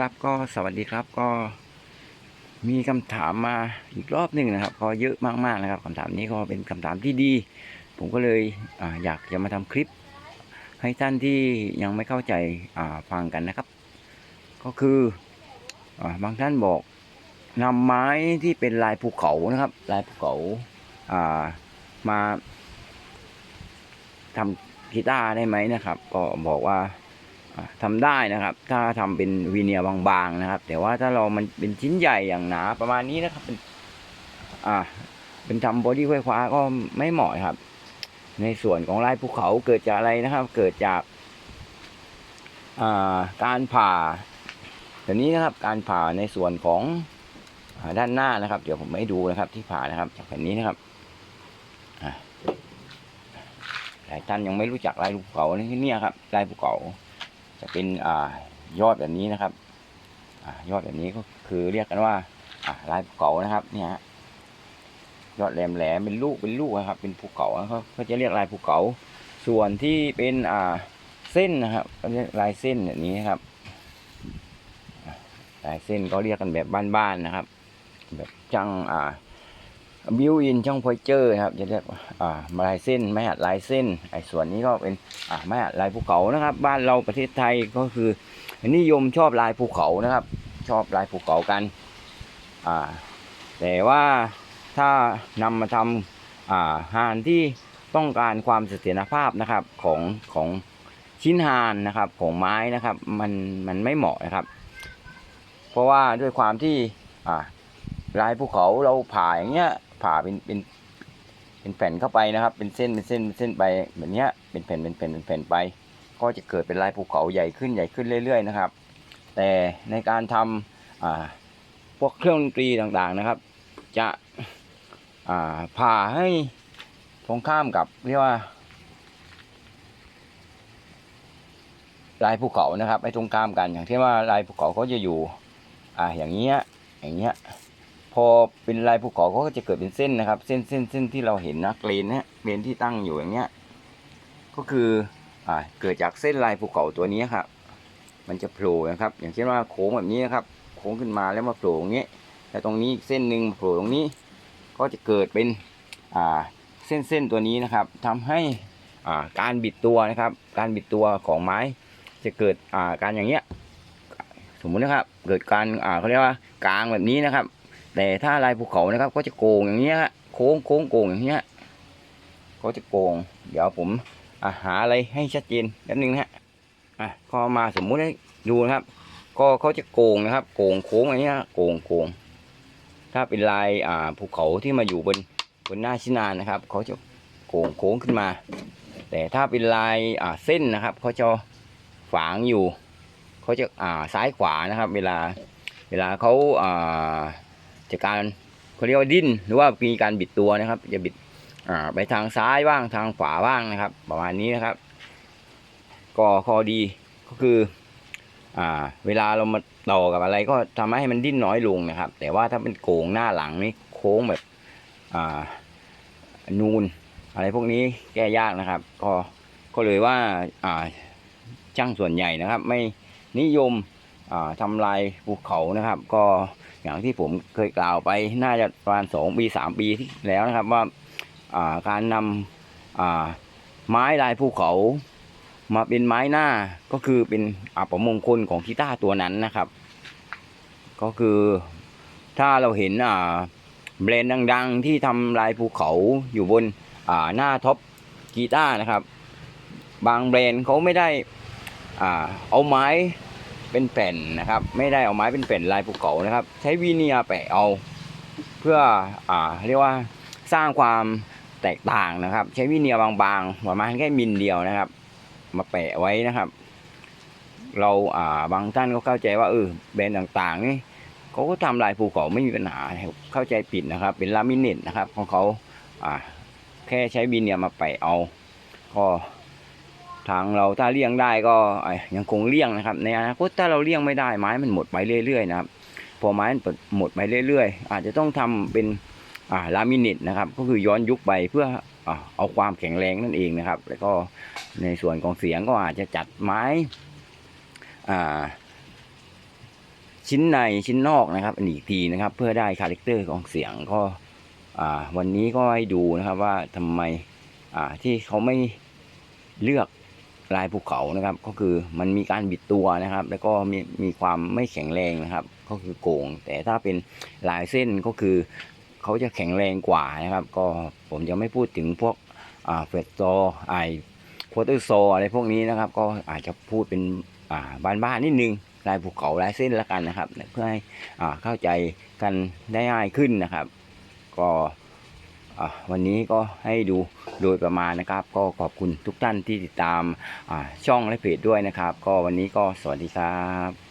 ครับก็สวัสดีครับก็มีคำถามมาอีกรอบหนึ่งนะครับ ก็เยอะมากๆนะครับคำถามนี้ก็เป็นคำถามที่ดี ผมก็เลยออยากจะมาทำคลิป ให้ท่านที่ยังไม่เข้าใจฟังกันนะครับ ก็คืออบางท่านบอกนำไม้ที่เป็นลายภูเขานะครับ ลายภูเขาามาทำกีตาร์ได้ไหมนะครับ ก็บอกว่า อ่าทำได้นะครับ ถ้าทำเป็นวีเนียบางๆนะครับ แต่ว่าถ้าเรามันเป็นชิ้นใหญ่อย่างหนาประมาณนี้นะครับเป็นอ่าเป็นทำบอดี้ไฟฟ้าก็ไม่เหมาะครับ ในส่วนของลายภูเขาเกิดจากอะไรนะครับ เกิดจากอ่าการผ่าแบบนี้นะครับ การผ่าในส่วนของด้านหน้านะครับ เดี๋ยวผมให้ดูนะครับ ที่ผ่านะครับ จากแผ่นนี้นะครับหลายท่านยังไม่รู้จักลายภูเขาเนี่ยครับลายภูเขา จะเป็นอยอดแบบนี้นะครับอยอดแบบนี้ก็คือเรียกกันว่าลายภูเขานะครับ เนี่ยฮะยอดแหลมแหลมเป็นลูกเป็นลูกนะครับ เป็นภูเขาเขาเขาจะเรียกลายภูเขา ส่วนที่เป็นอ่าเส้นนะครับเรียกลายเส้นแบบนี้ครับลายเส้นก็เรียกกันแบบบ้านๆนะครับ แบบจังอ่า บิวอินช่องพอยเจอร์นะครับจะเรียกว่าอ่าลายเส้นไม้หัดลายเส้นไอ้ส่วนนี้ก็เป็นอ่าไม่อะลายภูเขานะครับ บ้านเราประเทศไทยก็คือนิยมชอบลายภูเขานะครับ ชอบลายภูเขากันอ่าแต่ว่าถ้านำมาทำอ่าหานที่ต้องการความเสถียรภาพนะครับของของชิ้นหานนะครับของไม้นะครับมันมันไม่เหมาะนะครับ เพราะว่าด้วยความที่อ่าลายภูเขาเราผ่าอย่างเงี้ย ผ่าเป็นเป็นเป็นแผ่นเข้าไปนะครับ เป็นเส้นเป็นเส้นเป็นเส้นไปแบบเนี้ยเป็นแผ่นเป็นแผ่นเป็นแผ่นไป ก็จะเกิดเป็นลายภูเขาใหญ่ขึ้นใหญ่ขึ้นเรื่อย ๆ นะครับ แต่ในการทำอ่าพวกเครื่องดนตรีต่างๆนะครับ จะอ่าผ่าให้ตรงข้ามกับเรียกว่าลายภูเขานะครับไอ้ตรงข้ามกันอย่างที่ว่าลายภูเขาเขาจะอยู่ อ่าอย่างเงี้ยอย่างเงี้ย พอเป็นลายภูเขาเขาก็จะเกิดเป็นเส้นนะครับ เส้นเส้นเส้นที่เราเห็นนะเกรนนะเกรนที่ตั้งอยู่อย่างเงี้ย ก็คืออ่าเกิดจากเส้นลายภูเขาตัวนี้ครับมันจะโผล่นะครับ อย่างเช่นว่าโค้งแบบนี้นะครับ โค้งขึ้นมาแล้วมาโผล่ตรงนี้ยแล้วตรงนี้เส้นหนึ่งโผล่ตรงนี้ ก็จะเกิดเป็นอ่าเส้นเส้นตัวนี้นะครับทำให้อ่าการบิดตัวนะครับ การบิดตัวของไม้ จะเกิดอ่าการอย่างเงี้ยสมมุตินะครับ เกิดการอ่าเขาเรียกว่ากลางแบบนี้นะครับ แต่ถ้าลายภูเขานะครับ ก็จะโกงอย่างเงี้ยโค้งโค้งโกงอย่างเงี้ยก็จะโกง เดี๋ยวผมอหาอะไรให้ชัดเจนแป๊บนึงนะฮะอะก็มาสมมุติให้ดูนะครับ ก็เขาจะโกงนะครับ โกงโค้งอย่างเงี้ยโกงโกงถ้าเป็นลายอ่าภูเขาที่มาอยู่บนบนหน้าชินานนะครับเขาจะโกงโค้งขึ้นมา แต่ถ้าเป็นลายอ่าเส้นนะครับเขาจะฝางอยู่เขาจะอ่าซ้ายขวานะครับ เวลาเวลาเขาอ่า จากการเขาเรียกว่าดิ้นหรือว่ามีการบิดตัวนะครับ จะบิดไปทางซ้ายบ้างทางขวาบ้างนะครับ ประมาณนี้นะครับ ก็ข้อดีก็คืออ่าเวลาเรามาต่อกับอะไรก็ทำให้มันดิ้นน้อยลงนะครับ แต่ว่าถ้าเป็นโก่งหน้าหลังนี่โค้งแบบอ่านูน อะไรพวกนี้แก้ยากนะครับ ก็ก็เลยว่าอ่าช่างส่วนใหญ่นะครับ ไม่นิยม ทำลายภูเขานะครับ ก็อย่างที่ผมเคยกล่าวไปน่าจะประมาณสองปีสามปีที่แล้วนะครับว่าการนำอ่าไม้ลายภูเขา มาเป็นไม้หน้าก็คือเป็นอัปมงคลของกีตาร์ตัวนั้นนะครับ ก็คือถ้าเราเห็นแบรนด์ดัง ๆ ที่ทำลายภูเขาอยู่บนหน้าท็อปกีตาร์นะครับ บางแบรนด์เขาไม่ได้อเอาไม้ เป็นแผ่นนะครับ ไม่ได้เอาไม้เป็นแผ่นลายภูเขานะครับ ใช้วีเนียแปะเอา เพื่ออ่าเรียกว่าสร้างความแตกต่างนะครับ ใช้วีเนียบางๆประมาณแค่มิลเดียวนะครับ มาแปะไว้นะครับ เราอ่าบางท่านก็เข้าใจว่าเออแบรนด์ต่างๆนี่เขาก็ทำลายภูเขาไม่มีปัญหาเข้าใจผิดนะครับ เป็นลามิเนตนะครับของเขาอ่าแค่ใช้วีเนียมาแปะเอาก็ ทางเราถ้าเลี่ยงได้ก็ยังคงเลี่ยงนะครับ ในอนาคตถ้าเราเลี่ยงไม่ได้ไม้มันหมดไปเรื่อยๆนะครับ พอไม้มันหมดไปเรื่อยๆ อาจจะต้องทำเป็นลามิเนตนะครับ ก็คือย้อนยุคไปเพื่ออเอาความแข็งแรงนั่นเองนะครับ แล้วก็ในส่วนของเสียงก็อาจจะจัดไม้ชิ้นในชิ้นนอกนะครับอีกทีนะครับ เพื่อได้คาแรคเตอร์ของเสียงก็วันนี้ก็ให้ดูนะครับว่าทำไมที่เขาไม่เลือก ลายภูเขานะครับ ก็คือมันมีการบิดตัวนะครับ แล้วก็มีมีความไม่แข็งแรงนะครับ ก็คือโกง แต่ถ้าเป็นลายเส้นก็คือเขาจะแข็งแรงกว่านะครับ ก็ผมจะไม่พูดถึงพวกอ่าเฟสโซไอควอเตอร์โซอะไรพวกนี้นะครับ ก็อาจจะพูดเป็นอ่าบ้านๆนิดนึงลายภูเขาลายเส้นล้วกันนะครับ เพื่อให้อ่าเข้าใจกันได้ง่ายขึ้นนะครับ ก็ วันนี้ก็ให้ดูโดยประมาณนะครับ ก็ขอบคุณทุกท่านที่ติดตามช่องและเพจด้วยนะครับ ก็วันนี้ก็สวัสดีครับ